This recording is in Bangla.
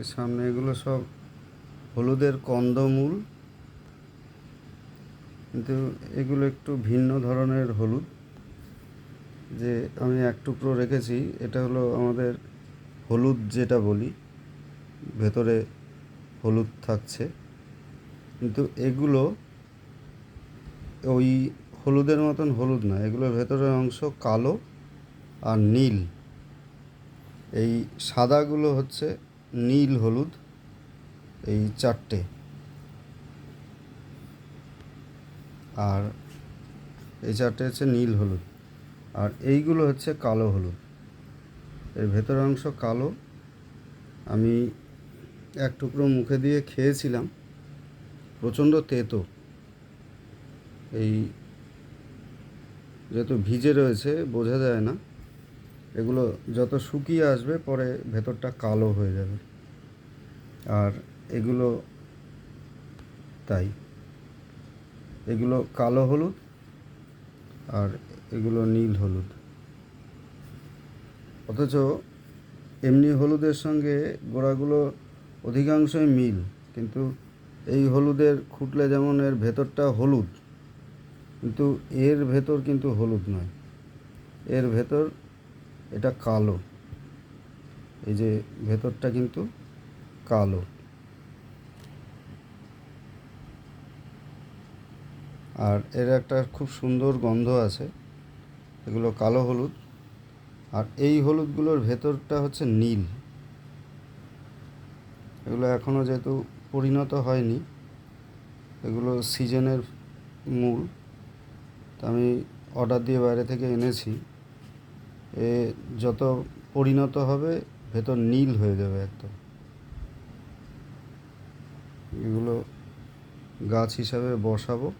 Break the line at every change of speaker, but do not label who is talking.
সামনে এগুলো সব হলুদের কন্দমূল। কিন্তু এগুলো একটু ভিন্ন ধরনের হলুদ। যে আমি এক টুকরো রেখেছি, এটা হলো আমাদের হলুদ যেটা বলি, ভেতরে হলুদ থাকছে। কিন্তু এগুলো ওই হলুদের মতন হলুদ না, এগুলোর ভেতরের অংশ কালো আর নীল। এই সাদাগুলো হচ্ছে নীল হলুদ, এই চারটে। আর এই চারটে হচ্ছে নীল হলুদ। আর এইগুলো হচ্ছে কালো হলুদ। এর ভেতরের অংশ কালো। আমি এক টুকরো মুখে দিয়ে খেয়েছিলাম। প্রচণ্ড তেতো। এই যেহেতু ভিজে রয়েছে, বোঝা যায় না। এগুলো যত শুকিয়ে আসবে, পরে ভেতরটা কালো হয়ে যাবে। আর এগুলো তাই। এগুলো কালো হলুদ আর এগুলো নীল হলুদ। অথচ এমনি হলুদের সঙ্গে গোড়াগুলো অধিকাংশই মিল, কিন্তু এই হলুদের খুঁটলে যেমন এর ভেতরটা হলুদ, কিন্তু এর ভেতর কিন্তু হলুদ নয়। এর ভেতর এটা কালো। এই যে ভেতরটা কিন্তু কালো। আর এর একটা খুব সুন্দর গন্ধ আছে। এগুলো কালো হলুদ। আর এই হলুদগুলোর ভেতরটা হচ্ছে নীল। এগুলো এখনও যেহেতু পরিণত হয়নি, এগুলো সিজনের মূল। তা আমি অর্ডার দিয়ে বাইরে থেকে এনেছি। এ যত পরিণত হবে ভেতর নীল হয়ে যাবে একদম। এগুলো গাছ হিসাবে বসাবো।